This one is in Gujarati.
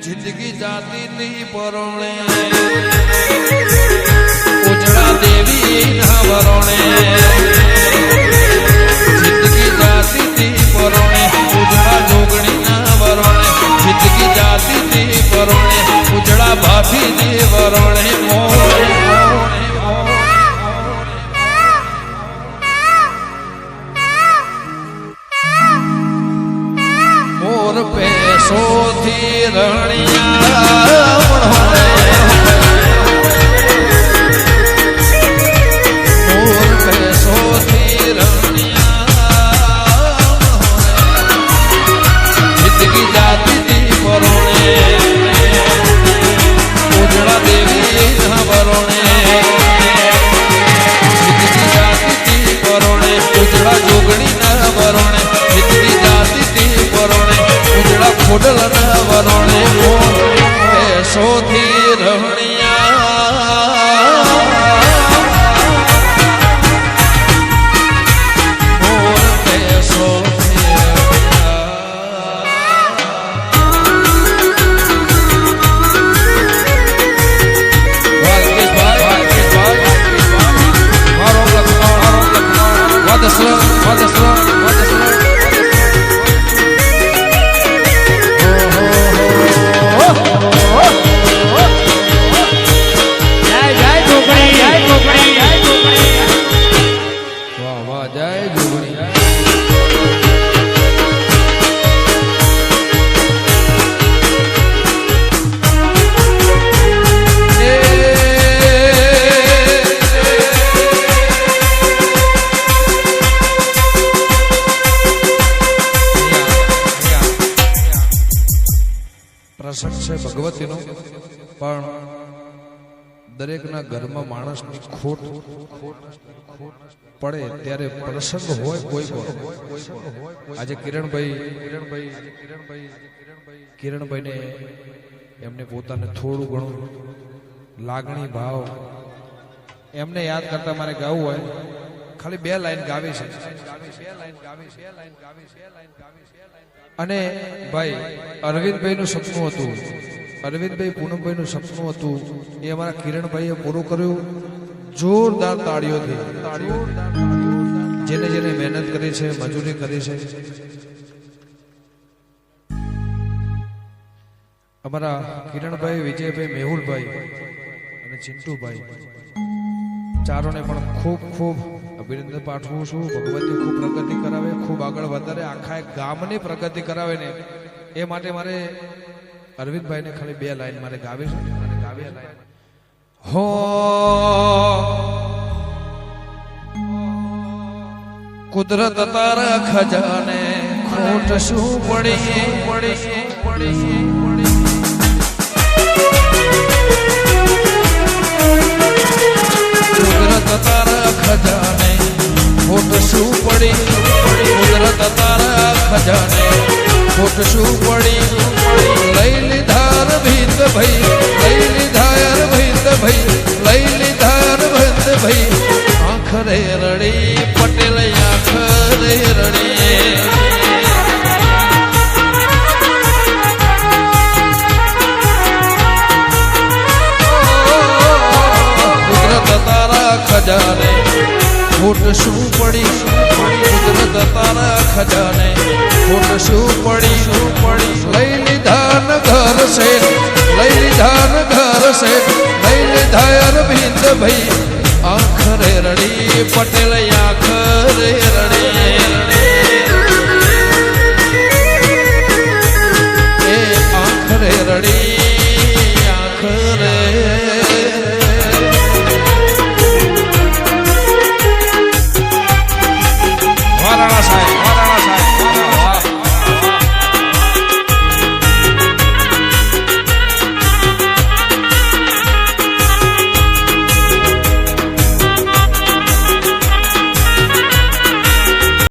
જિંદગી જાતી તી પરોણે ઉજળા દેવી ના વરોણે જિંદગી જાતી તી પરોણે ઉજળા જોગણી ના વરોણે જિંદગી જાતી તી પરોણે ઉજળા ભાભી દી વરોણે પેશોથી રણિયા ના વરોણે સોથી રહણિયા પ્રસંગ છે ભગવતીનો. પણ દરેકના ઘરમાં માણસની ખોટ પડે ત્યારે પ્રસંગ હોય કોઈ પણ. આજે કિરણભાઈ કિરણભાઈ કિરણભાઈ, કિરણભાઈને એમને પોતાને થોડું ઘણું લાગણી ભાવ એમને યાદ કરતા મારે ગાવું હોય. ખાલી બે લાઈન ગાવી છે. અને ભાઈ અરવિંદભાઈ નું સપનું હતું. અરવિંદભાઈ પૂનમભાઈનું સપનું હતું. એ અમારા કિરણભાઈએ પૂરું કર્યું. જોરદાર તાળીઓથી. જેને જેને મહેનત કરી છે, મજૂરી કરી છે. અમારા કિરણભાઈ, વિજયભાઈ, મેહુલભાઈ અને ચિંટુભાઈ. ચારોને પણ ખૂબ ખૂબ અભિનંદન પાઠવું છું. ભગવતી ખૂબ પ્રગતિ કરાવે, ખૂબ આગળ વધારે આખા ગામની પ્રગતિ કરાવે ને એ માટે મારે અરવિંદભાઈને ખાલી બે લાઈન મારે ગાવી છે. મારે ગાવી લાઈન હો, કુદરત તારા ખજાને ખોટ શું પડી? પડી પડી ખજાને ખોટ શું પડી? કુદરત તારા ખજાને ખોટ શું પડી. લઈ લીધાર ભીત ભાઈ, લઈ લીધાર ભીત ભાઈ, લઈ લીધાર ભીત ભાઈ. આખરે રડી પટેલ આખરે રડી. ખજાને ખોટ શું પડી. કુદરત તારા ખજાને ખોટ શું પડી શું ઘર છે લઈ લીધા ઘર છે લઈ લીધા અરવિંદ ભાઈ. આખરે રડી પટેલ આખરે